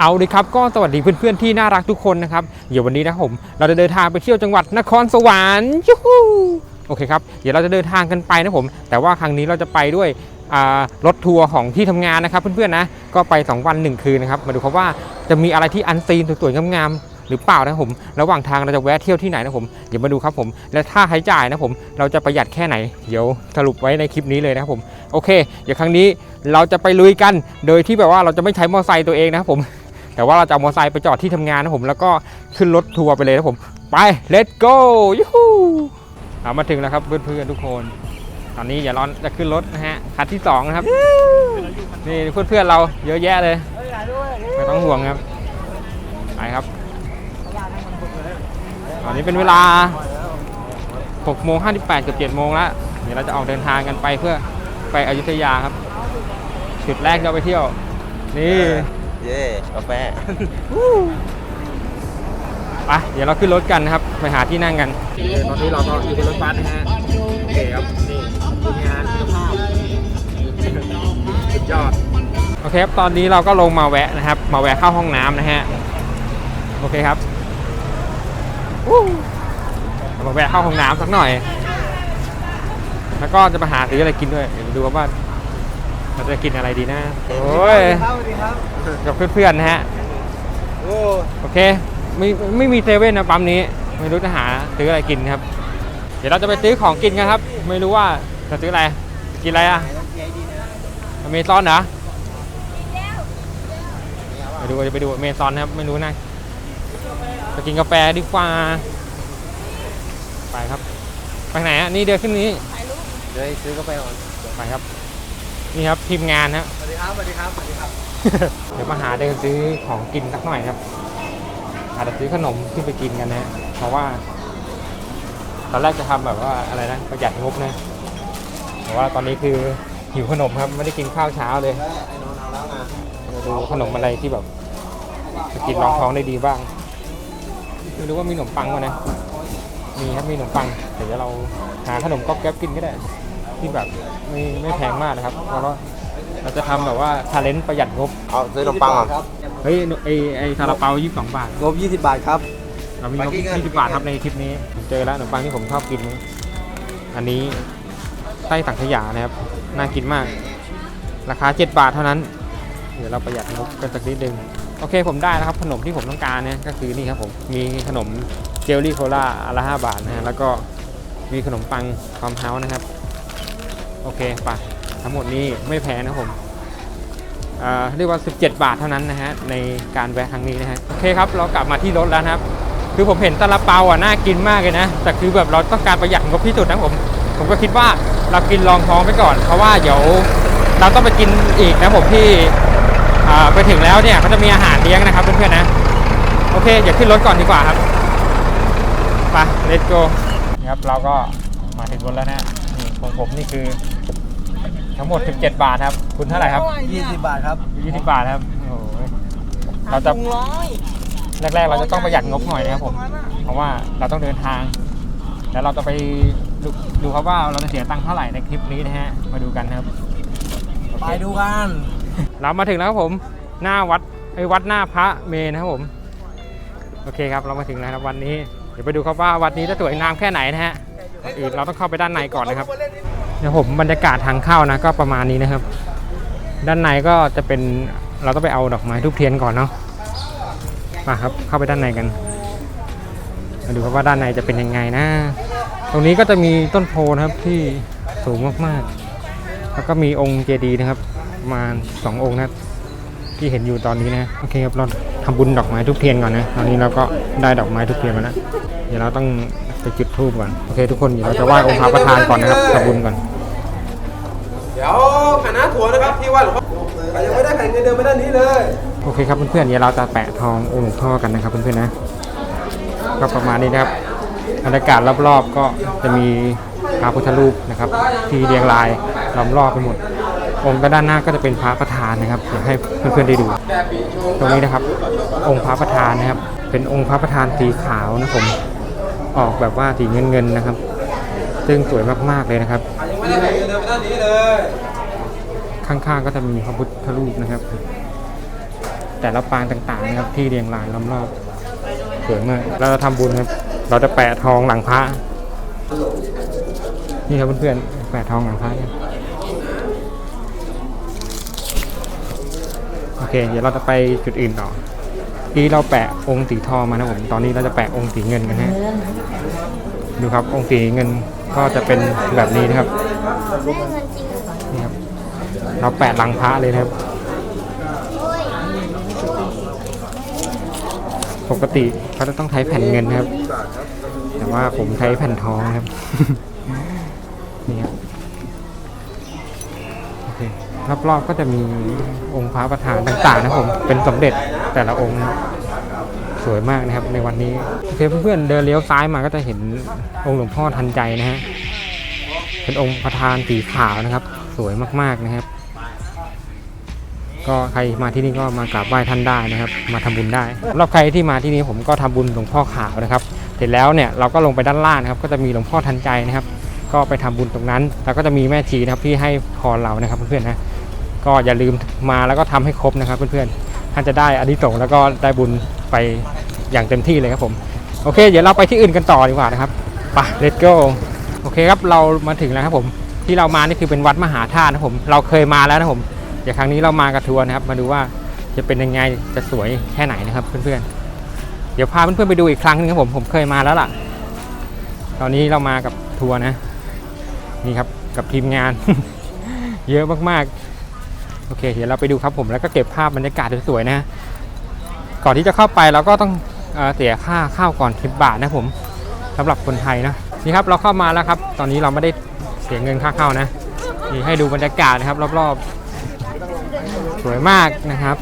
เอาเลยครับก็สวัสดีเพื่อนๆที่น่ารักทุกคนนะครับเดี๋ยววันนี้นะผม เราจะเดินทางไปเที่ยวจังหวัดนครสวรรค์ยูฮูโอเคครับเดี๋ยวเราจะเดินทางกันไปนะผม แต่ว่าครั้งนี้เราจะไปด้วยรถทัวร์ของที่ทำงานนะครับ เพื่อนๆนะก็ไป 2 วัน 1 คืนนะครับมาดูครับว่าจะมีอะไรที่อันซีนสวยๆงามๆหรือเปล่านะผม ระหว่างทางเราจะแวะเที่ยวที่ไหนนะผมเดี๋ยวมาดูครับผม และค่าใช้จ่ายนะผม เราจะประหยัดแค่ไหน เดี๋ยวสรุปไว้ในคลิปนี้เลยนะครับผมโอเค เดี๋ยวครั้งนี้เราจะไปลุยกัน โดยที่แบบว่าเราจะไม่ใช้มอเตอร์ไซค์ตัวเองนะครับผม แต่ว่าเราจะเอามอเตอร์ไซค์ไปจอดที่ทำงานนะผมแล้วก็ขึ้นรถทัวร์ไปเลยนะผม ไป let's go ยูฮูเอามาถึงแล้วครับเพื่อนๆทุกคน ตอนนี้อย่าร้อนจะขึ้นรถนะฮะคันที่สองนะครับนี่เพื่อนๆเราเยอะแยะเลยไม่ต้องห่วงครับไปครับตอนนี้เป็นเวลา6โมง58เกือบ7โมงแล้วเดี๋ยวเราจะออกเดินทางกันไปเพื่อไปอยุธยาครับจุดแรกเราไปเที่ยว นี่ เย่กาแฟไปเดี๋ยวเราขึ้นรถกันนะครับ ไปหาที่นั่งกันตอนนี้เราก็อยู่บนรถบัสนะฮะโอเคครับนี่ทีมงานคุณภาพสุดยอดโอเคครับตอนนี้เราก็ลงมาแวะนะครับ มาแวะเข้าห้องน้ำนะฮะโอเคครับวู้มาแวะเข้าห้องน้ำสักหน่อย แล้วก็จะมาหาซื้ออะไรกินด้วยเดี๋ยวดูว่า เราจะกินอะไรดีนะโอ้ยสวัสดีครับกับเพื่อนๆนะฮะโอ้โอเคไม่ไม่มีเซเว่นนะปั๊มนี้ ไม่รู้จะหาซื้ออะไรกินครับ เดี๋ยวเราจะไปซื้อของกินกันครับ ไม่รู้ว่าจะซื้ออะไร กินอะไรอะอเมซอนเหรอไปดูจะไปดูอเมซอนนะครับ ไม่รู้นะไปกินกาแฟดีกว่า ไปครับ ไปไหนอะ นี่เดินขึ้นนี้ เดี๋ยวซื้อกาแฟก่อน ไปครับ นี่ครับทีมงานนะสวัสดีครับสวัสดีครับสวัสดีครับเดี๋ยวมาหาเดินซื้อของกินสักหน่อยครับอาจจะซื้อขนมขึ้นไปกินกันนะ เพราะว่า ตอนแรกจะทำแบบว่าอะไรนะประหยัดงบนะแต่ว่าตอนนี้คือหิวขนมครับไม่ได้กินข้าวเช้าเลยไอ้นอนเอาแล้วไงมาดูขนมอะไรที่แบบจะกินรองท้องได้ดีบ้างไม่รู้ว่ามีขนมปังมั้ยนะมีครับมีขนมปังเดี๋ยวเราหาขนมก๊อบแก๊บกินก็ได้ ที่แบบ ไม่ไม่แพงมากนะครับเพราะว่าเราจะทำแบบว่าทาเลนต์ประหยัดงบเอาซื้อขนมปังก่อนเฮ้ยไอไอซาลาเปายี่สิบสองบาท งบ 20 บาทครับ เรามีงบไปกินกันยี่สิบบาทครับในคลิปนี้ผมเจอแล้วขนมปังที่ผมชอบกินนะอันนี้ไส้สังขยานะครับน่ากินมาก ราคา 7 บาทเท่านั้น เดี๋ยวเราประหยัดงบกันสักนิดนึงโอเคผมได้แล้วครับขนมที่ผมต้องการเนี่ยก็คือนี่ครับผมมีขนมเจลลี่โคลาอันละ5บาทนะฮะแล้วก็มีขนมปังคอมเฮาส์นะครับ โอเคไปทั้งหมดนี้ไม่แพงนะครับผมเรียกว่า 17 บาทเท่านั้นนะฮะในการแวะครั้งนี้นะฮะโอเคครับเรากลับมาที่รถแล้วนะครับ คือผมเห็นซาลาเปาอะน่ากินมากเลยนะแต่คือแบบเราต้องการประหยัดงบที่สุดนะผมผมก็คิดว่าเรากินรองท้องไปก่อน เพราะว่าเดี๋ยวเราต้องไปกินอีกนะผมที่ไปถึงแล้วเนี่ยเขาจะมีอาหารเลี้ยงนะครับเพื่อนๆนะโอเคเดี๋ยวขึ้นรถก่อนดีกว่าครับไป let's go นี่ครับเราก็มาถึงรถแล้วนะ ของผมนี่คือ ทั้งหมด 17 บาทครับ คุณเท่าไหร่ครับ20บาทครับ 20 บาทครับโอ้โหเราจะแรกๆ เราจะต้องประหยัดงบหน่อยนะครับผม เพราะว่าเราต้องเดินทาง แล้วเราจะไปดูดูครับว่าเราจะเสียตังค์เท่าไหร่ในคลิปนี้นะฮะ มาดูกันนะครับโอเค ไปดูกันเรามาถึงแล้วครับผมหน้าวัดไอ้ยวัดหน้าพระเมนนะครับผมโอเคครับเรามาถึงแล้วครับวันนี้เดี๋ยวไปดูครับว่าวัดนี้จะสวยงามแค่ไหนนะฮะก่ อื่นเราต้องเข้าไปด้านในก่อนนะครับเนี่ยวผมบรรยากาศทางเข้านะก็ประมาณนี้นะครับ ด้านในก็จะเป็นเราต้องไปเอาดอกไม้ทุบเทียนก่อนเนาะมาครับเข้าไปด้านในกันมาดูครับว่าด้านในจะเป็นยังไงนะ ตรงนี้ก็จะมีต้นโพนะครับที่สูงมากๆ แล้วก็มีองค์เจดีย์นะครับประมาณสององค์นะครับที่เห็นอยู่ตอนนี้นะโอเคครับเราทำบุญดอกไม้ทุบเทียนก่อนนะตอนนี้เราก็ได้ดอกไม้ทุบเทียนมาแล้วเดี๋ยวเราต้อง ไปจุดธูปก่อนโอเคทุกคนเดี๋ยวเราจะไหว้องค์พระประธานก่อนนะครับทำบุญก่อนเดี๋ยวคณะทัวร์นะครับที่ว่าหลวงพ่อใครยังไม่ได้แผ่นเงินเดือนไปด้านนี้เลยโอเคครับเพื่อนๆเดี๋ยวเราจะแปะทององค์หลวงพ่อกันนะครับเพื่อนๆนะก็ประมาณนี้นะครับบรรยากาศรอบๆก็จะมีพระพุทธรูปนะครับ ที่เรียงรายล้อมรอบไปหมดองค์ก็ด้านหน้าก็จะเป็นพระประธานนะครับอยากให้เพื่อนๆได้ดู ตรงนี้นะครับ องค์พระประธานนะครับ เป็นองค์พระประธานสีขาวนะผม ออกแบบว่าสีเงินๆนะครับ ซึ่งสวยมากๆเลยนะครับ ข้างๆก็จะมีพระพุทธรูปนะครับ แต่ละปางต่างๆนะครับที่เรียงรายล้อมรอบสวยมากเราทำบุญครับ เราจะแปะทองหลังพระนี่ครับเพื่อนๆแปะทองหลังพระเนี่ยโอเค เดี๋ยวเราจะไปจุดอื่นต่อ ที่เราแปะองค์สีทองมานะผม ตอนนี้เราจะแปะองค์สีเงินกันฮะ ดูครับองค์สีเงินก็จะเป็นแบบนี้นะครับ นี่ครับ เราแปะหลังพระเลยนะครับ ปกติเขาจะต้องใช้แผ่นเงินนะครับ แต่ว่าผมใช้แผ่นทองนะครับ นี่ครับโอเครอบๆก็จะมีองค์พระประธานต่างๆนะครับผม เป็นสมเด็จ แต่ละองค์สวยมากนะครับในวันนี้โอเคเพื่อนๆเดินเลี้ยวซ้ายมาก็จะเห็นองค์หลวงพ่อทันใจนะฮะเป็นองค์ประธานสีขาวนะครับ สวยมากๆนะครับ ก็ใครมาที่นี่ก็มากราบไหว้ท่านได้นะครับ มาทำบุญได้สำหรับใครที่มาที่นี่ผมก็ทำบุญหลวงพ่อขาวนะครับ เสร็จแล้วเนี่ยเราก็ลงไปด้านล่างนะครับ ก็จะมีหลวงพ่อทันใจนะครับ ก็ไปทำบุญตรงนั้น แล้วก็จะมีแม่ชีนะครับที่ให้พรเรานะครับเพื่อนๆนะก็อย่าลืมมาแล้วก็ทำให้ครบนะครับเพื่อนๆ ท่านจะได้อานิสงส์แล้วก็ได้บุญไปอย่างเต็มที่เลยครับผมโอเค เดี๋ยวเราไปที่อื่นกันต่อดีกว่านะครับไป let's go โอเคครับเรามาถึงแล้วครับผมที่เรามานี่คือเป็นวัดมหาธาตุนะครับผมเราเคยมาแล้วนะครับผมเดี๋ยวครั้งนี้เรามากับทัวร์นะครับ มาดูว่าจะเป็นยังไงจะสวยแค่ไหนนะครับเพื่อนๆเดี๋ยวพาเพื่อนๆไปดูอีกครั้งหนึงครับผมผมเคยมาแล้วล่ะ ตอนนี้เรามากับทัวร์นะนี่ครับกับทีมงาน เยอะมากๆ โอเค เดี๋ยวเราไปดูครับผมแล้วก็เก็บภาพบรรยากาศสวยๆนะก่อนที่จะเข้าไปเราก็ต้องเอเสียค่าเข้าก่อน10บาทนะผมสำหรับคนไทยนะนี่ครับเราเข้ามาแล้วครับ ตอนนี้เราไม่ได้เสียเงินค่าเข้านะนี่ให้ดูบรรยากาศนะครับ รอบๆ สวยมากนะครับ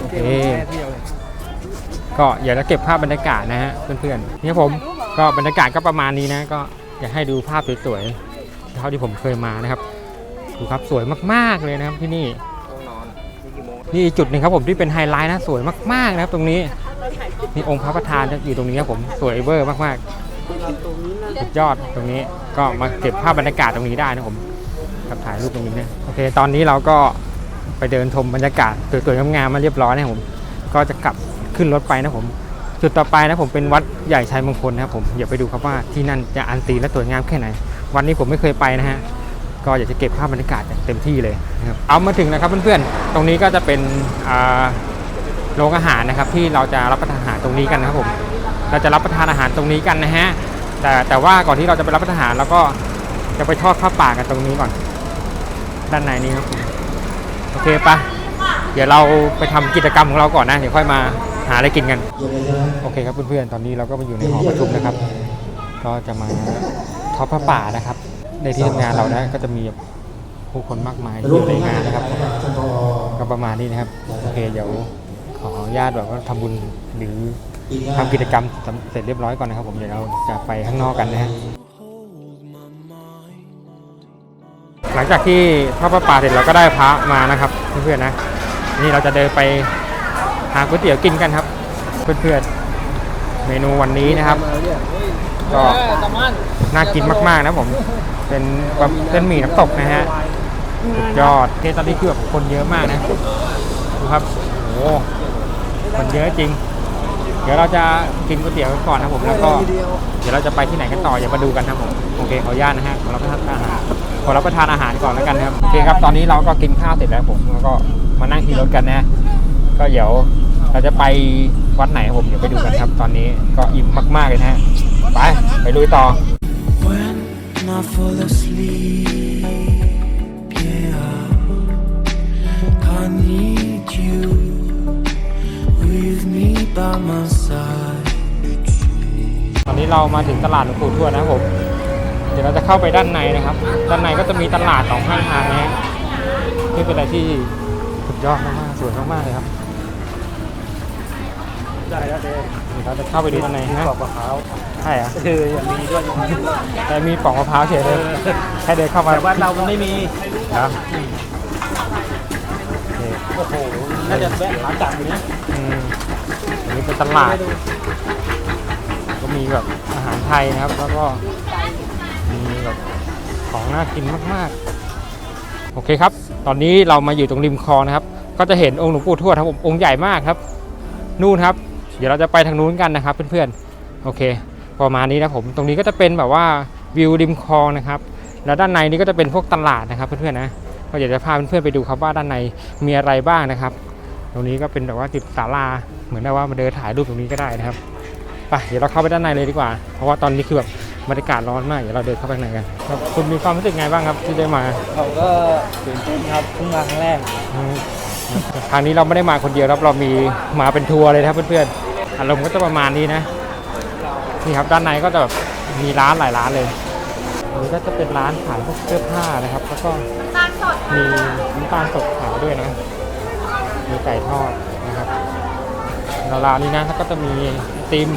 โอเคก็อย่าจะเก็บภาพบรรยากาศนะฮะเพื่อนๆนี่ครับผมก็บรรยากาศก็ประมาณนี้นะ ก็อยากให้ดูภาพสวยๆเท่าที่ผมเคยมานะครับ ดูครับสวยมากๆเลยนะครับที่นี่นี่อีกจุดหนึ่งครับผมที่เป็นไฮไลท์นะสวยมากๆนะครับตรงนี้นี่องค์พระประธานจะอยู่ตรงนี้ครับผมสวยเวอร์มากๆสุดยอดตรงนี้ก็มาเก็บภาพบรรยากาศตรงนี้ได้นะผมกับถ่ายรูปตรงนี้นะโอเค ตอนนี้เราก็ไปเดินชมบรรยากาศสวยๆงามๆมาเรียบร้อยนะครับผม ก็จะกลับขึ้นรถไปนะผม จุดต่อไปนะผมเป็นวัดใหญ่ชัยมงคลนะครับผมเดี๋ยวไปดูครับว่าที่นั่นจะอันซีนและสวยงามแค่ไหน วันนี้ผมไม่เคยไปนะฮะ ก็อยากจะเก็บภาพบรรยากาศอย่างเต็มที่เลยนะครับเอามาถึงนะครับเพื่อนๆ ตรงนี้ก็จะเป็นโรงอาหารนะครับที่เราจะรับประทานอาหารตรงนี้กันนะครับผม เราจะรับประทานอาหารตรงนี้กันนะฮะ แต่แต่ว่าก่อนที่เราจะไปรับประทานอาหารเราก็จะไปทอดข้าวป่ากันตรงนี้ก่อน ด้านในนี้ครับโอเคปะเดี๋ยวเราไปทำกิจกรรมของเราก่อนนะ เดี๋ยวค่อยมาหาอะไรกินกัน โอเคครับเพื่อนๆ ตอนนี้เราก็มาอยู่ในหอประชุมนะครับ ก็จะมาทอดผ้าป่านะครับ ในที่ทำงานเรานะก็จะมีผู้คนมากมายที่อยู่ในงานนะครับก็ประมาณนี้นะครับโอเคเดี๋ยวขออนุญาตแบบว่าทำบุญหรือทำกิจกรรมเสร็จเรียบร้อยก่อนนะครับผมเดี๋ยวเราจะไปข้างนอกกันนะฮะหลังจากที่ทอดผ้าป่าเสร็จเราก็ได้พระมานะครับเพื่อนๆนะ นี่เราจะเดินไปหาก๋วยเตี๋ยวกินกันครับ เพื่อนๆเมนูวันนี้นะครับ ก็น่ากินมากๆนะผม เป็นเส้นหมี่น้ำตกนะฮะสุดยอดเทตอนนี้คือแบบคนเยอะมากนะ ดูครับ โอ้โหคนเยอะจริง เดี๋ยวเราจะกินก๋วยเตี๋ยวกันก่อนนะผม แล้วก็ เดี๋ยวเราจะไปที่ไหนกันต่อ อย่ามาดูกันนะผม โอเคขออนุญาตนะฮะขอรับประทานอาหารขอรับประทานอาหารก่อนแล้วกันนะครับ โอเคครับ ตอนนี้เราก็กินข้าวเสร็จแล้วผม แล้วก็มานั่งที่รถกันนะ ก็เดี๋ยว เราจะไปวัดไหนครับผม เดี๋ยวไปดูกันครับ ตอนนี้ก็อิ่มมาก ๆ เลยนะฮะ ไป ไปลุยต่อ When I fall asleep, yeah, I need you with me by my side. ตอนนี้เรามาถึงตลาดหลวงปู่ทวดนะครับผม เดี๋ยวเราจะเข้าไปด้านในนะครับ ด้านในก็จะมีตลาดสองข้างทางนะฮะนี่เป็นอะไรที่สุดยอดมากๆสวยมากๆเลยครับ ได้แล้วเดเดี๋ยวเราจะเข้าไปดูด้านในนะ ปอกมะพร้าวใช่เหรอะคืออย่างมีด้วยแต่มีปล่องมะพร้าวเฉยเลยแค่เดินเข้ามาแต่ว่าเรามันไม่มีครับโอเคโอ้โห น่าจะแวะหาจับอยู่นะอืมอันนี้เป็นตลาด ก็มีแบบอาหารไทยนะครับ แล้วก็มีแบบของน่ากินมากๆ โอเคครับ ตอนนี้เรามาอยู่ตรงริมคลองนะครับ ก็จะเห็นองค์หลวงปู่ทวดครับผมองค์ใหญ่มากครับ นู่นครับ เดี๋ยวเราจะไปทางนู้นกันนะครับเพื่อนๆโอเคประมาณนี้นะผมตรงนี้ก็จะเป็นแบบว่าวิวริมคลองนะครับแล้วด้านในนี้ก็จะเป็นพวกตลาดนะครับเพื่อนๆนะก็อยากจะพาเพื่อนๆไปดูครับว่าด้านในมีอะไรบ้างนะครับ ตรงนี้ก็เป็นแบบว่าจุดศาลาเหมือนได้ว่ามาเดินถ่ายรูปตรงนี้ก็ได้นะครับไปเดี๋ยวเราเข้าไปด้านในเลยดีกว่า เพราะว่าตอนนี้คือแบบบรรยากาศร้อนมากเดี๋ยวเราเดินเข้าไปข้างในกันครับคุณมีความรู้สึกไงบ้างครับที่ได้มาเขาก็ตื่นเต้นครับเพิ่งมาครั้งแรก อืมครั้งนี้เราไม่ได้มาคนเดียวครับเรามีมาเป็นทัวร์เลยครับเพื่อนๆอารมณ์ก็จะประมาณนี้นะนี่ครับด้านในก็จะแบบมีร้านหลายร้านเลยอันนี้ก็จะเป็นร้านขายพวกเสื้อผ้านะครับ แล้วก็มีน้ำตาลสดขายด้วยนะ มีไก่ทอดนะครับราวๆนี้นะแล้วก็จะมีติม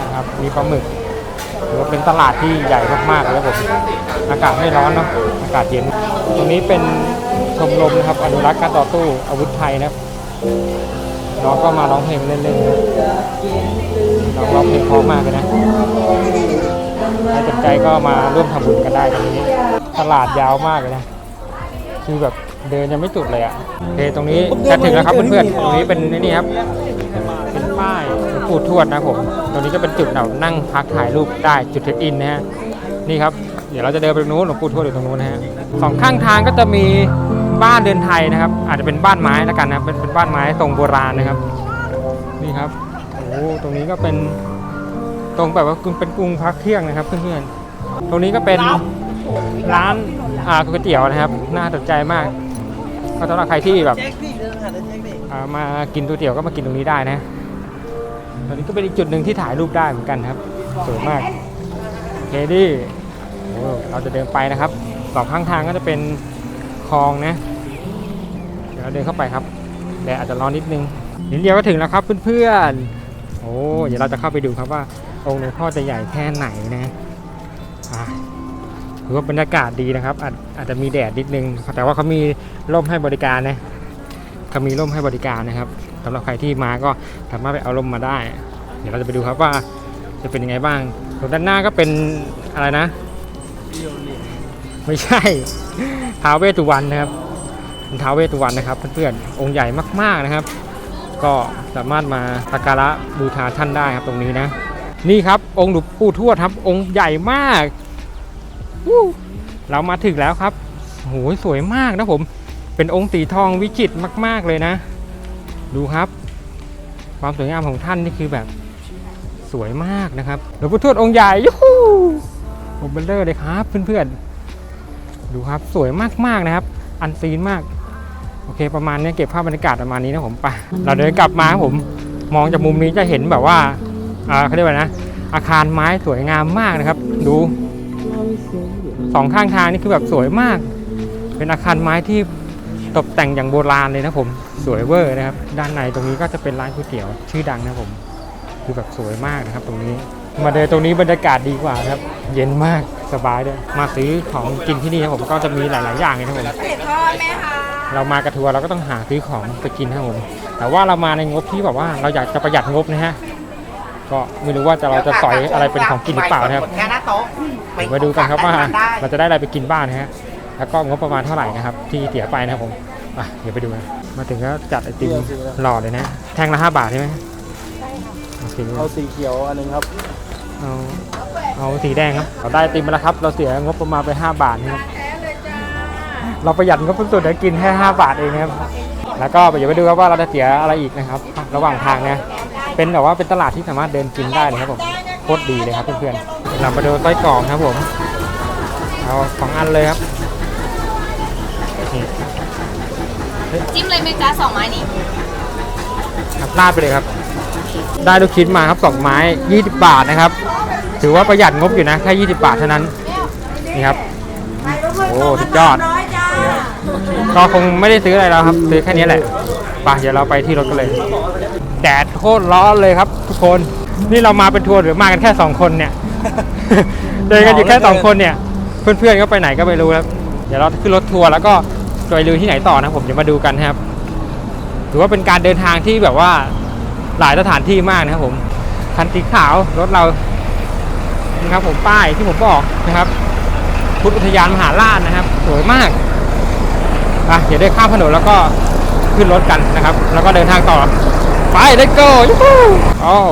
นะครับ มีปลาหมึกถือว่าเป็นตลาดที่ใหญ่มากๆเลยครับผม อากาศไม่ร้อนเนาะ อากาศเย็น ตรงนี้เป็น ชมรมนะครับอนุรักษ์การต่อสู้อาวุธไทยนะครับน้องก็มาร้องเพลงเล่นๆนะน้องร้องเพลงเพราะมากเลยนะใครสนใจก็มาร่วมทำบุญกันได้ตรงนี้ ตลาดยาวมากเลยนะ คือแบบเดินยังไม่จุดเลยอะโอเคตรงนี้จะถึงแล้วครับเพื่อนๆ ตรงนี้เป็นนี่ครับ เป็นป้ายหลวงปู่ทวดนะผม ตรงนี้ก็เป็นจุดเรานั่งพักถ่ายรูปได้จุดเช็คอินนะฮะ นี่ครับ เดี๋ยวเราจะเดินไปตรงนู้นหลวงปู่ทวดอยู่ตรงนู้นนะฮะสองข้างทางก็จะมี บ้านเดินไทยนะครับ อาจจะเป็นบ้านไม้แล้วกันนะเป็นเป็นบ้านไม้ทรงโบราณนะครับ นี่ครับโอ้ตรงนี้ก็เป็นตรงแบบว่าเป็นกรุงพักเที่ยงนะครับเพื่อนๆตรงนี้ก็เป็นร้านอ่าก๋วยเตี๋ยวนะครับ น่าสนใจมากก็สำหรับใครที่แบบอ่ามากินก๋วยเตี๋ยวก็มากินตรงนี้ได้นะตรงนี้ก็เป็นอีกจุดหนึ่งที่ถ่ายรูปได้เหมือนกันครับสวยมากโอเคดี้เราจะเดินไปนะครับสองข้างทางก็จะเป็น คลองนะ เดี๋ยวเราเดินเข้าไปครับแดดอาจจะร้อนนิดนึงนิดเดียวก็ถึงแล้วครับเพื่อนๆโอ้เดี๋ยวเราจะเข้าไปดูครับว่า องค์หลวงพ่อจะใหญ่แค่ไหนนะถือว่าบรรยากาศดีนะครับ อาจอาจจะมีแดดนิดนึง แต่ว่าเขามีร่มให้บริการนะเขามีร่มให้บริการนะครับสำหรับใครที่มาก็สามารถไปเอาร่มมาได้ เดี๋ยวเราจะไปดูครับว่าจะเป็นยังไงบ้างตรงด้านหน้าก็เป็นอะไรนะ ไม่ใช่ ท้าวเวสุวรรณนะครับเป็นท้าวเวสุวรรณนะครับเพื่อนๆองค์ใหญ่มากๆนะครับ ก็สามารถมาสักการะบูชาท่านได้ครับตรงนี้นะ นี่ครับองค์หลวงปู่ทวดครับ องค์ใหญ่มากเรามาถึงแล้วครับโหสวยมากนะผม เป็นองค์สีทองวิจิตรมาก ๆเลยนะ ดูครับ ความสวยงามของท่านนี่คือแบบสวยมากนะครับหลวงพ่อทวดองค์ใหญ่ยูฮูผมเบลเลอร์เลยครับเพื่อนๆ ดูครับสวยมากๆนะครับ อันซีนมาก โอเค ประมาณนี้เก็บภาพบรรยากาศประมาณนี้นะผมไปเราเดินกลับมาครับผมมองจากมุมนี้จะเห็นแบบว่าอ่าเขาเรียกว่านะ อาคารไม้สวยงามมากนะครับ ดูสองข้างทางนี่คือแบบสวยมาก เป็นอาคารไม้ที่ตกแต่งอย่างโบราณเลยนะผมสวยเวอร์นะครับ ด้านในตรงนี้ก็จะเป็นร้านก๋วยเตี๋ยวชื่อดังนะผม คือแบบสวยมากนะครับตรงนี้ มาเดินตรงนี้บรรยากาศดีกว่าครับ เย็นมากสบายด้วยมาซื้อของกินที่นี่ครับผมก็จะมีหลาย ๆ อย่างเลยนะครับผมเผ็ดทอดไหมคะเรามากระทัวร์เราก็ต้องหาซื้อของไปกินครับผมแต่ว่าเรามาในงบที่แบบว่าเราอยากจะประหยัดงบนะฮะก็ไม่รู้ว่าจะเราจะสอยอะไรเป็นของกินหรือเปล่านะครับแค่หน้าโต๊ะเดี๋ยวมาดูกันครับว่าเราจะได้อะไรไปกินบ้างนะฮะแล้วก็งบประมาณเท่าไหร่นะครับ ที่เสียไปนะครับผมอะเดี๋ยวไปดูนะมาถึงก็จัดไอติมหล่อเลยนะ แท่งละ5บาทใช่ไหมโอเคเอาสีเขียวอันหนึงครับ เอาเอาสีแดงครับเราได้ไอติมมาแล้วครับ เราเสียงบประมาณไป 5 บาทนะครับเราประหยัดงบสุดๆแล้วกินแค่5บาทเองนะครับแล้วก็เดี๋ยวไปดูครับว่าเราจะเสียอะไรอีกนะครับ ระหว่างทางนะเป็นแบบว่าเป็นตลาดที่สามารถเดินกินได้เลยครับผมโคตรดีเลยครับเพื่อนๆเรามาดูไส้กรอกครับผมเอาสองอันเลยครับนี่จิ้มเลยไหมจ๊ะสองไม้นี้ครับราดไปเลยครับ ได้ลูกชิ้นมาครับสองไม้ 20 บาทนะครับ ถือว่าประหยัดงบอยู่นะแค่20 บาทเท่านั้นนี่ครับ โอ้สุดยอดก็คงไม่ได้ซื้ออะไรแล้วครับซื้อแค่นี้แหละไปเดี๋ยวเราไปที่รถกันเลยแดดโคตรร้อนเลยครับทุกคนนี่เรามาเป็นทัวร์หรือมากันแค่สองคนเนี่ยเดินกันอยู่แค่สองคนเนี่ย เพื่อนๆก็ไปไหนก็ไม่รู้ครับเดี๋ยวเราขึ้นรถทัวร์แล้วก็จะไปดูที่ไหนต่อนะผมเดี๋ยวมาดูกันครับถือว่าเป็นการเดินทางที่แบบว่า หลายสถานที่มากนะครับผมคันสีขาวรถเรานะครับผมป้ายที่ผมบอกนะครับพุทธอุทยานมหาราชนะครับ สวยมากอะเดี๋ยวได้ข้ามถนนแล้วก็ขึ้นรถกันนะครับ แล้วก็เดินทางต่อ ไป let's go ยูฮูอ้าว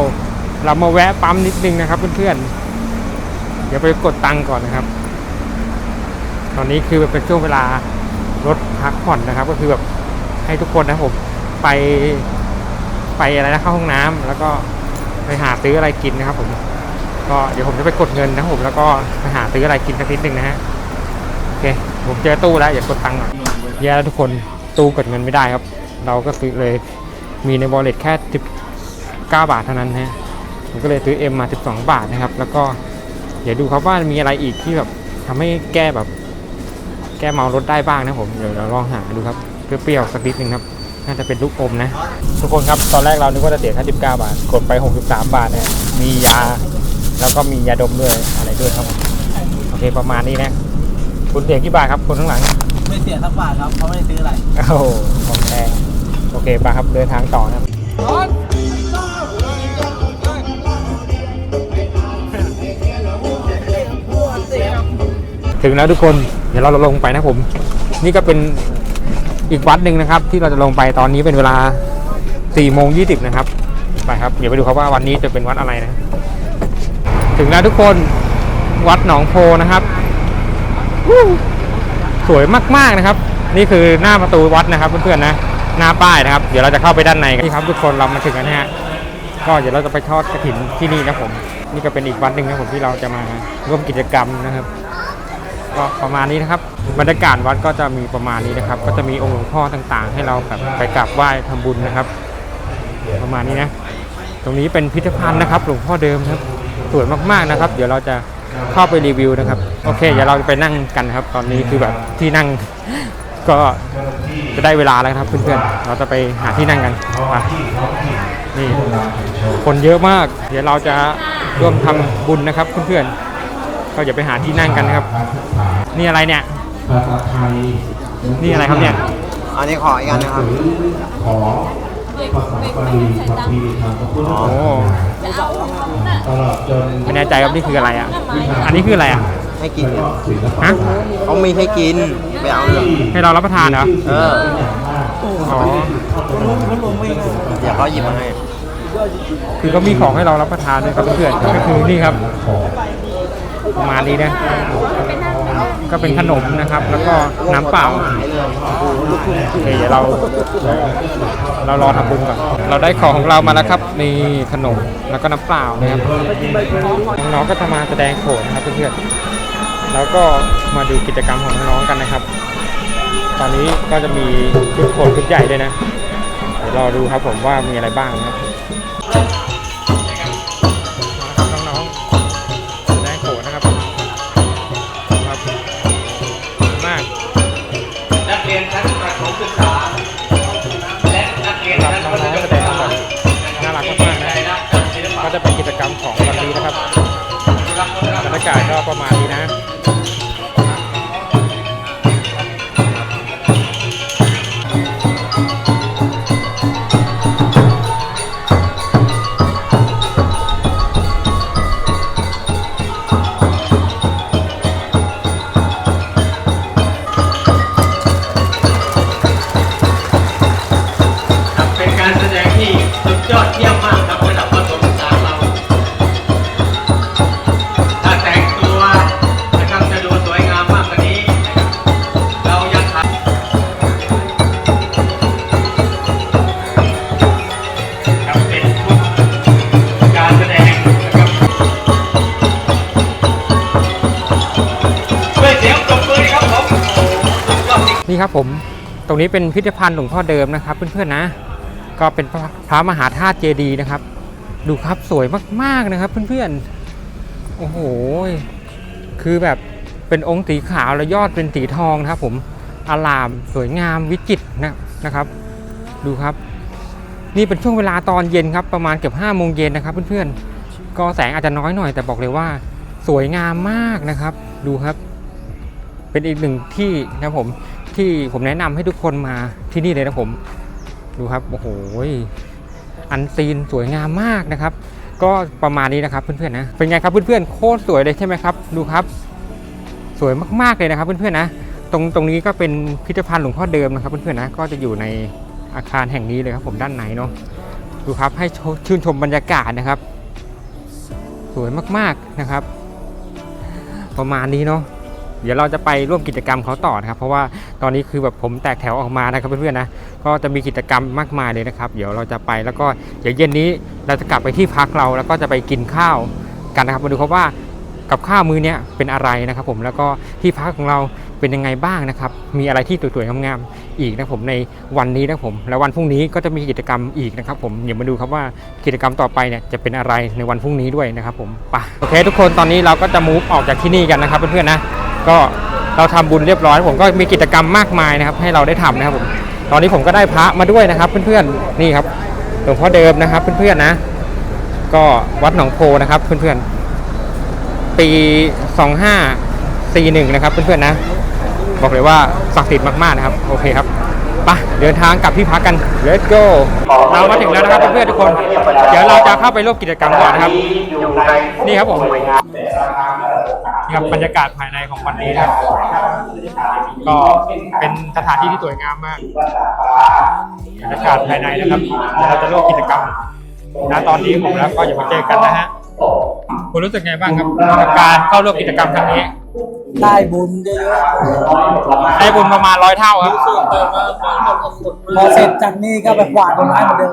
เรามาแวะปั๊มนิดนึงนะครับเพื่อนๆ เดี๋ยวไปกดตังก่อนนะครับ ตอนนี้คือเป็นช่วงเวลารถพักผ่อนนะครับ ก็คือแบบให้ทุกคนนะผมไป ไปอะไรนะเข้าห้องน้ำแล้วก็ไปหาซื้ออะไรกินนะครับผมก็เดี๋ยวผมจะไปกดเงินนะครับผมแล้วก็ไปหาซื้ออะไรกินสักนิดนึงนะฮะโอเคผมเจอตู้แล้วอย่ากดตังค์ก่อนแย่แล้วทุกคนตู้กดเงินไม่ได้ครับ เราก็ซื้อเลยมีใน wallet แค่19 บาทเท่านั้นนะฮะผมก็เลยซื้อ M มา 12 บาทนะครับ แล้วก็เดี๋ยวดูครับว่ามีอะไรอีกที่แบบทำให้แก้แบบ แก้เมารถได้บ้างนะผมเดี๋ยวเราลองหาดูครับเปรี้ยวๆสักนิดนึงครับ น่าจะเป็นลูกอมนะ ทุกคนครับ ตอนแรกเรานึกว่าจะเสียแค่19 บาท กดไป 63 บาทเนี่ยมียา แล้วก็มียาดมด้วยอะไรด้วยครับผมโอเคประมาณนี้นะ คุณเสียกี่บาทครับคนข้างหลัง ไม่เสียสักบาทครับเขาไม่ได้ซื้ออะไร โอ้โหของแพงโอเคไปครับเดินทางต่อนะครับ ถึงแล้วทุกคน เดี๋ยวเราลงไปนะผม นี่ก็เป็น อีกวัดหนึ่งนะครับ ที่เราจะลงไปตอนนี้เป็นเวลา4โมง20นะครับไปครับเดี๋ยวไปดูครับว่าวันนี้จะเป็นวัดอะไรนะ ถึงแล้วทุกคนวัดหนองโพนะครับสวยมากๆนะครับ นี่คือหน้าประตูวัดนะครับเพื่อนๆนะหน้าป้ายนะครับ เดี๋ยวเราจะเข้าไปด้านในกันนี่ครับ ทุกคนเรามาถึงแล้วนะฮะก็เดี๋ยวเราจะไปทอดกระถินที่นี่นะผม นี่ก็เป็นอีกวัดหนึ่งนะผมที่เราจะมาร่วมกิจกรรมนะครับ ก็ประมาณนี้นะครับ บรรยากาศวัดก็จะมีประมาณนี้นะครับ ก็จะมีองค์หลวงพ่อต่างๆ ให้เราแบบไปกราบไหว้ทำบุญนะครับ ประมาณนี้นะ ตรงนี้เป็นพิพิธภัณฑ์นะครับ หลวงพ่อเดิมครับสวยมากๆนะครับ เดี๋ยวเราจะเข้าไปรีวิวนะครับ โอเค เดี๋ยวเราไปนั่งกันครับ ตอนนี้คือแบบที่นั่งก็จะได้เวลาแล้วครับเพื่อนๆ เราจะไปหาที่นั่งกันนี่คนเยอะมาก เดี๋ยวเราจะร่วมทำบุญนะครับเพื่อนๆ ก็อย่าไปหาที่นั่งกันนะครับ นี่อะไรเนี่ยนี่อะไรครับเนี่ย อันนี้ขออีกอันนะครับโอ้ไม่แน่ใจครับนี่คืออะไรอะ อันนี้คืออะไรอะ ให้กินฮะ เขามีให้กินไปเอาเลยให้เรารับประทานเหรอ เอออ๋อเดี๋ยวเขาหยิบมาให้ คือเขามีของให้เรารับประทานด้วยครับเพื่อนๆก็คือนี่ครับ ประมาณนี้นะก็เป็นขนมนะครับ แล้วก็น้ำเปล่าโอเคเดี๋ยวเรา เรารอทำบุญก่อนเราได้ของของเรามาแล้วครับมีขนมแล้วก็น้ำเปล่านะครับน้องๆก็จะมาแสดงโขนนะครับเพื่อนๆแล้วก็มาดูกิจกรรมของน้องๆกันนะครับ ตอนนี้ก็จะมีชุดโขนชุดใหญ่ด้วยนะเดี๋ยวรอดูครับผมว่ามีอะไรบ้างนะครับ นี่ครับผมตรงนี้เป็นพิพิธภัณฑ์หลวงพ่อเดิมนะครับเพื่อนๆนะ ก็เป็นพระมหาธาตุเจดีนะครับ ดูครับสวยมากๆนะครับเพื่อนๆโอ้โหคือแบบเป็นองค์สีขาวแล้วยอดเป็นสีทองนะครับ ผมอลามสวยงามวิจิตรนะนะครับ ดูครับ นี่เป็นช่วงเวลาตอนเย็นครับประมาณเกือบห้าโมงเย็นนะครับเพื่อนๆก็แสงอาจจะน้อยหน่อยแต่บอกเลยว่า สวยงามมากนะครับ ดูครับ เป็นอีกหนึ่งที่นะผม ที่ผมแนะนำให้ทุกคนมาที่นี่เลยนะผม ดูครับโอ้โหอันซีนสวยงามมากนะครับ ก็ประมาณนี้นะครับเพื่อนๆนะเป็นไงครับเพื่อนๆโคตรสวยเลยใช่ไหมครับ ดูครับ สวยมากๆเลยนะครับเพื่อนๆนะตรงตรงนี้ก็เป็นพิพิธภัณฑ์หลวงพ่อเดิมนะครับเพื่อนๆนะก็จะอยู่ในอาคารแห่งนี้เลยครับผมด้านในเนาะดูครับให้ชื่นชมบรรยากาศนะครับ สวยมากๆนะครับ ประมาณนี้เนาะ เดี๋ยวเราจะไปร่วมกิจกรรมเขาต่อนะครับ เพราะว่าตอนนี้คือแบบผมแตกแถวออกมานะครับเพื่อนๆนะก็จะมีกิจกรรมมากมายเลยนะครับ เดี๋ยวเราจะไปแล้วก็เดี๋ยวเย็นนี้เราจะกลับไปที่พักเราแล้วก็จะไปกินข้าวกันนะครับมาดูครับว่ากับข้าวมื้อเนี้ยเป็นอะไรนะครับผมแล้วก็ที่พักของเราเป็นยังไงบ้างนะครับ มีอะไรที่สวยๆงามๆอีกนะผมในวันนี้นะผม แล้ววันพรุ่งนี้ก็จะมีกิจกรรมอีกนะครับผมเดี๋ยวมาดูครับว่ากิจกรรมต่อไปเนี่ยจะเป็นอะไรในวันพรุ่งนี้ด้วยนะครับผมไปโอเค ทุกคนตอนนี้เราก็จะมูฟออกจากที่นี่กันนะครับเพื่อนๆนะ ก็เราทำบุญเรียบร้อยผมก็มีกิจกรรมมากมายนะครับ ให้เราได้ทำนะครับผมตอนนี้ผมก็ได้พระมาด้วยนะครับ เพื่อนๆนี่ครับหลวงพ่อเดิมนะครับ เพื่อนๆนะ ก็วัดหนองโพนะครับ เพื่อนๆ ปี2541นะครับ เพื่อนๆนะ บอกเลยว่าศักดิ์สิทธิ์มากๆนะครับ โอเคครับไปเดินทางกลับที่พักกัน let's go เรามาถึงแล้วนะครับเพื่อนๆทุกคน เดี๋ยวเราจะเข้าไปร่วมกิจกรรมก่อนนะครับ นี่ครับผม นี่ครับบรรยากาศภายในของวันนี้นะครับ ก็เป็นสถานที่ที่สวยงามมากบรรยากาศภายในนะครับเราจะร่วมกิจกรรมนะตอนนี้ผมแล้วก็อย่ามาเจอกันนะฮะคุณรู้สึกไงบ้างครับกับการเข้าร่วมกิจกรรมครั้งนี้ ได้บุญเยอะได้บุญประมาณร้อยเท่าครับๆพอเสร็จจากนี้ก็ไปกวาดต้นไม้เหมือนเดิม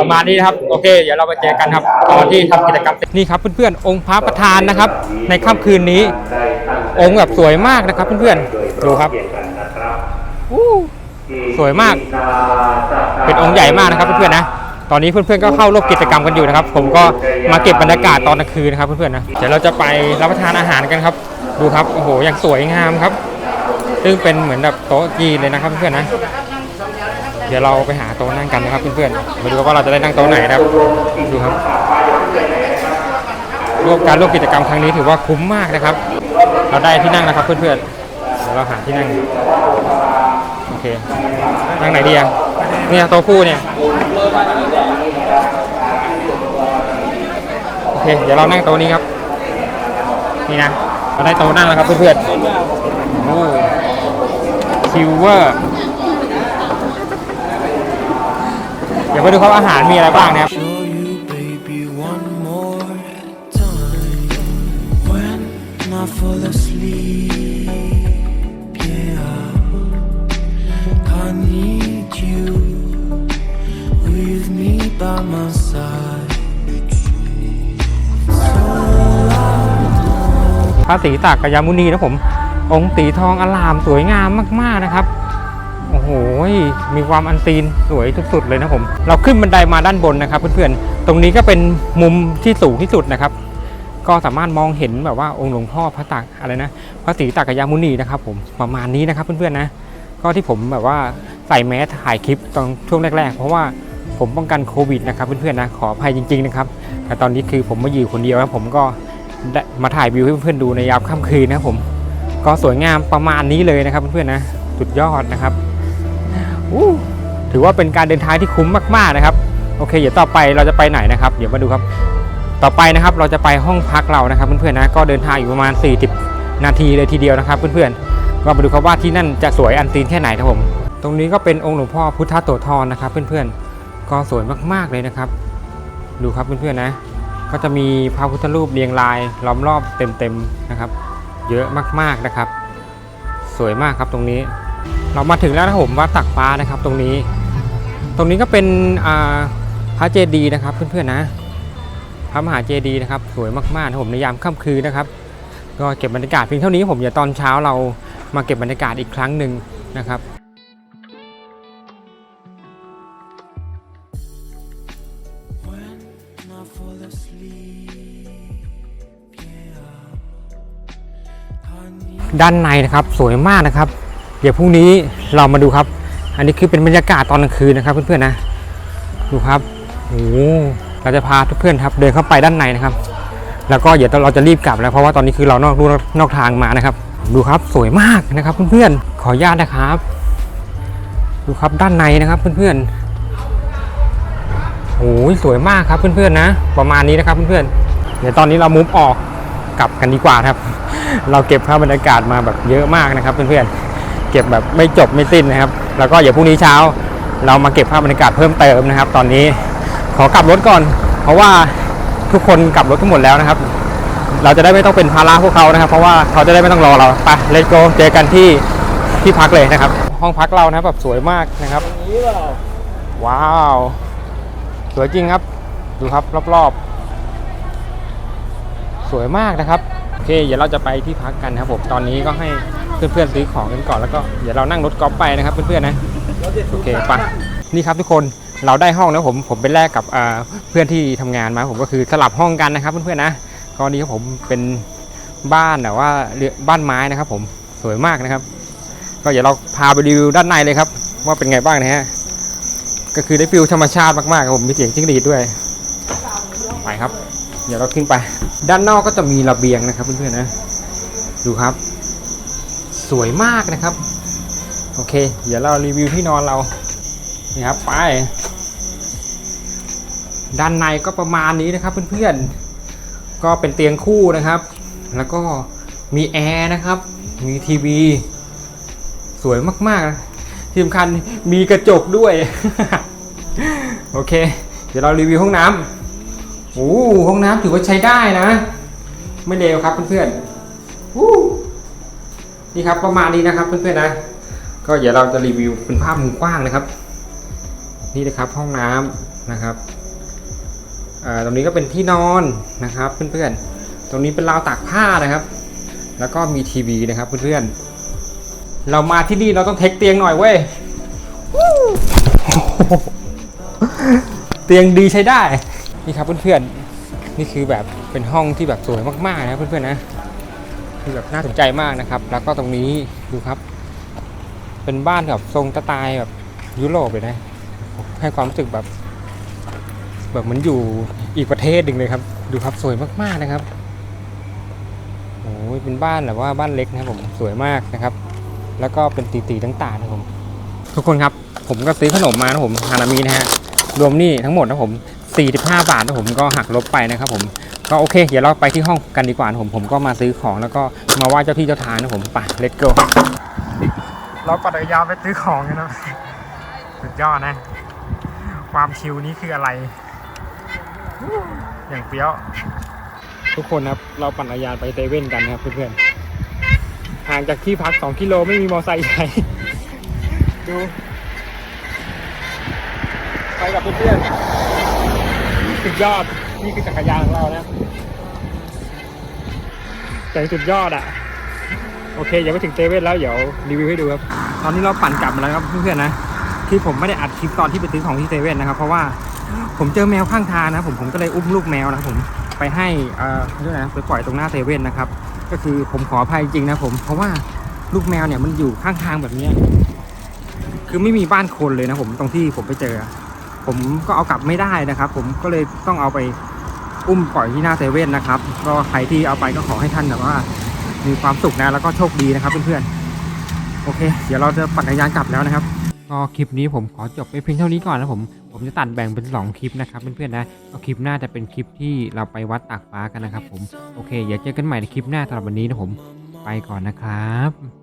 ประมาณนี้นะครับ โอเค เดี๋ยวเราไปเจอกันครับตอนที่ทำกิจกรรมเสร็จนี่ครับเพื่อนๆองค์พระประธานนะครับ ในค่ำคืนนี้ องค์แบบสวยมากนะครับเพื่อนๆดูครับอู้สวยมาก เป็นองค์ใหญ่มากนะครับเพื่อนๆนะ ตอนนี้เพื่อนๆก็เข้าร่วมกิจกรรมกันอยู่นะครับ ผมก็มาเก็บบรรยากาศตอนกลางคืนนะครับเพื่อนๆนะเดี๋ยวเราจะไปรับประทานอาหารกันครับ ดูครับโอ้โหอย่างสวยงามครับ ซึ่งเป็นเหมือนแบบโต๊ะจีนเลยนะครับเพื่อนๆนะเดี๋ยวเราไปหาโต๊ะนั่งกันนะครับเพื่อนๆมาดูว่าเราจะได้นั่งโต๊ะไหนนะครับดูครับร่วมการร่วมกิจกรรมครั้งนี้ถือว่าคุ้มมากนะครับ เราได้ที่นั่งนะครับเพื่อนๆเดี๋ยวเราหาที่นั่งโอเคนั่งไหนดีอะ เนี่ยโต๊ะผู้เนี่ยโอเคเดี๋ยวเรานั่งโต๊ะนี้ครับ นี่นะเราได้โต๊ะนั่งแล้วครับเพื่อนๆโอ้คิวเวอร์เดี๋ยวไปดูครับอาหารมีอะไรบ้างนะครับ พระศรีตากยามุนีนะผม องค์สีทองอลามสวยงามมากๆนะครับ โอ้โห มีความอันซีนสวยสุดๆเลยนะผม เราขึ้นบันไดมาด้านบนนะครับเพื่อนๆ ตรงนี้ก็เป็นมุมที่สูงที่สุดนะครับ ก็สามารถมองเห็นแบบว่าองค์หลวงพ่อพระตักอะไรนะ พระศรีตากยามุนีนะครับผม ประมาณนี้นะครับเพื่อนๆนะ ก็ที่ผมแบบว่าใส่แมสถ่ายคลิปตอนช่วงแรกๆ เพราะว่าผมป้องกันโควิดนะครับเพื่อนๆนะขออภัยจริงๆนะครับแต่ตอนนี้คือผมมาอยู่คนเดียวแล้วผมก็ มาถ่ายวิวให้เพื่อนๆดูในยามค่ำคืนนะครับผม ก็สวยงามประมาณนี้เลยนะครับเพื่อนๆนะสุดยอดนะครับถือว่าเป็นการเดินทางที่คุ้มมากๆนะครับ โอเค เดี๋ยวต่อไปเราจะไปไหนนะครับ เดี๋ยวมาดูครับ ต่อไปนะครับเราจะไปห้องพักเรานะครับ เพื่อนๆนะก็เดินทางอยู่ประมาณ 40 นาทีเลยทีเดียวนะครับ เพื่อนๆก็มาดูครับว่าที่นั่นจะสวยอันซีนแค่ไหนครับผม ตรงนี้ก็เป็นองค์หลวงพ่อพุทธโสธรนะครับ เพื่อนๆก็สวยมากๆเลยนะครับ ดูครับเพื่อนๆนะ ก็จะมีพระพุทธรูปเรียงรายล้อมรอบเต็มๆนะครับ เยอะมากๆนะครับ สวยมากครับตรงนี้ เรามาถึงแล้วนะผมวัดตักฟ้านะครับตรงนี้ ตรงนี้ก็เป็นพระเจดีย์นะครับเพื่อนๆนะพระมหาเจดีย์นะครับ สวยมากๆนะครับผมในยามค่ำคืนนะครับ ก็เก็บบรรยากาศเพียงเท่านี้ผมเดี๋ยวตอนเช้าเรามาเก็บบรรยากาศอีกครั้งหนึ่งนะครับ I fall asleep, yeah, ด้านในนะครับสวยมากนะครับ เดี๋ยวพรุ่งนี้เรามาดูครับ อันนี้คือเป็นบรรยากาศตอนกลางคืนนะครับ เพื่อนๆนะ ดูครับโอ้โหเราจะพาทุกเพื่อนครับ เดินเข้าไปด้านในนะครับ แล้วก็เดี๋ยวเราจะรีบกลับแล้วเพราะว่าตอนนี้คือเรานอกลู่นอกทางมานะครับ ดูครับสวยมากนะครับเพื่อนๆขออนุญาตนะครับ ดูครับด้านในนะครับเพื่อนๆ โอ้ยสวยมากครับเพื่อนๆนะ ประมาณนี้นะครับเพื่อนๆเดี๋ยวตอนนี้เรามุฟออกกลับกันดีกว่าครับ เราเก็บภาพบรรยากาศมาแบบเยอะมากนะครับเพื่อนๆเก็บแบบไม่จบไม่สิ้นนะครับ แล้วก็เดี๋ยวพรุ่งนี้เช้า เรามาเก็บภาพบรรยากาศเพิ่มเติมนะครับ ตอนนี้ขอกลับรถก่อน เพราะว่าทุกคนกลับรถกันหมดแล้วนะครับ เราจะได้ไม่ต้องเป็นภาระพวกเขานะครับ เพราะว่าเขาจะได้ไม่ต้องรอเราไปเลทโกเจอกันที่ที่พักเลยนะครับ ห้องพักเรานะครับแบบสวยมากนะครับว้าวส วยจริงครับ ดูครับรอบๆ สวยมากนะครับ โอเค เดี๋ยวเราจะไปที่พักกันนะครับผม ตอนนี้ก็ให้เพื่อนๆซื้อของกันก่อนแล้วก็เดี๋ยวเรานั่งรถกอล์ฟไปนะครับเพื่อนๆนะ โอเคไปนี่ครับทุกคนเราได้ห้องนะผมผมไปแลกกับเพื่อนที่ทำงานมาผมก็คือสลับห้องกันนะครับเพื่อนๆนะกรณีของผมเป็นบ้านแต่ว่าบ้านไม้นะครับ ผมสวยมากนะครับ ก็เดี๋ยวเราพาไปรีวิวด้านในเลยครับ ว่าเป็นไงบ้างนะฮะ ก็คือได้ฟิลธรรมชาติมากๆครับผมมีเสียงจิ้งหรีดด้วยไปครับ เดี๋ยวเราขึ้นไป ด้านนอกก็จะมีระเบียงนะครับเพื่อนๆนะ ดูครับ สวยมากนะครับ โอเค เดี๋ยวเรารีวิวที่นอนเรานี่ครับไป ด้านในก็ประมาณนี้นะครับเพื่อนๆ ก็เป็นเตียงคู่นะครับ แล้วก็มีแอร์นะครับ มีทีวี สวยมากๆ ที่สำคัญมีกระจกด้วย โอเค เดี๋ยวเรารีวิวห้องน้ำโอ้ห้องน้ำถือว่าใช้ได้นะ ไม่เลวครับเพื่อนๆนี่ครับประมาณนี้นะครับเพื่อนๆนะ ก็เดี๋ยวเราจะรีวิวเป็นภาพมุมกว้างนะครับ นี่นะครับห้องน้ำนะครับตรงนี้ก็เป็นที่นอนนะครับเพื่อนๆ ตรงนี้เป็นราวตากผ้านะครับ แล้วก็มีทีวีนะครับเพื่อนๆ เรามาที่นี่เราต้องเทคเตียงหน่อยเว้ย เตียงดีใช้ได้ นี่ครับเพื่อนๆ นี่คือแบบเป็นห้องที่แบบสวยมากๆนะเพื่อนๆนะคือแบบน่าสนใจมากนะครับ แล้วก็ตรงนี้ดูครับ เป็นบ้านแบบทรงสไตล์แบบยุโรปเลยนะ ให้ความรู้สึกแบบ แบบเหมือนอยู่อีกประเทศหนึ่งเลยครับ ดูครับสวยมากๆนะครับโอ้ยเป็นบ้านแบบว่าบ้านเล็กนะครับผมสวยมากนะครับ แล้วก็เป็นตีๆต่างๆนะครับผมทุกคนครับผมก็ซื้อขนมมานะผมฮานามินะฮะรวมนี่ทั้งหมดนะผม45 บาทนะผมก็หักลบไปนะครับผมก็โอเค เดี๋ยวเราไปที่ห้องกันดีกว่านะผมผมก็มาซื้อของแล้วก็มาไหว้เจ้าที่เจ้าทางนะผมไป let's go เราปัดจักรยานไปซื้อของกันนะสุดยอดนะ ความชิลนี้คืออะไร อย่างเปี้ยว ทุกคนครับเราปั่นจักรยานไปเซเว่นกันนะครับเพื่อนๆห่างจากที่พัก 2 กิโลไม่มีมอไซค์ใช้ดู ไปกับเพื่อนๆสุดยอด นี่คือจักรยานของเรานะแต่สุดยอดอะ โอเคอย่าไปถึงเซเว่นแล้ว เดี๋ยวรีวิวให้ดูครับ ตอนนี้เราปั่นกลับมาแล้วครับเพื่อนๆนะที่ผมไม่ได้อัดคลิปตอนที่ไปซื้อของที่เซเว่นนะครับ เพราะว่าผมเจอแมวข้างทางนะผมผมก็เลยอุ้มลูกแมวนะผมไปให้เอ่อด้วยนะไปปล่อยตรงหน้าเซเว่นนะครับ ก็คือผมขออภัยจริงนะผมเพราะว่าลูกแมวเนี่ยมันอยู่ข้างทางแบบนี้คือไม่มีบ้านคนเลยนะผมตรงที่ผมไปเจอ ผมก็เอากลับไม่ได้นะครับ ผมก็เลยต้องเอาไปอุ้มปล่อยที่หน้าเซเว่นนะครับ ก็ใครที่เอาไปก็ขอให้ท่านแบบว่า มีความสุขนะแล้วก็โชคดีนะครับเพื่อนๆโอเค เดี๋ยวเราจะปั่นจักรยานกลับแล้วนะครับก็คลิปนี้ผมขอจบไปเพียงเท่านี้ก่อนนะผม ผมจะตัดแบ่งเป็น 2 คลิปนะครับเพื่อนๆนะเอาคลิปหน้าจะเป็นคลิปที่เราไปวัดตากฟ้ากันนะครับผมโอเคอย่าเจอกันใหม่ในคลิปหน้าสำหรับวันนี้นะผมไปก่อนนะครับ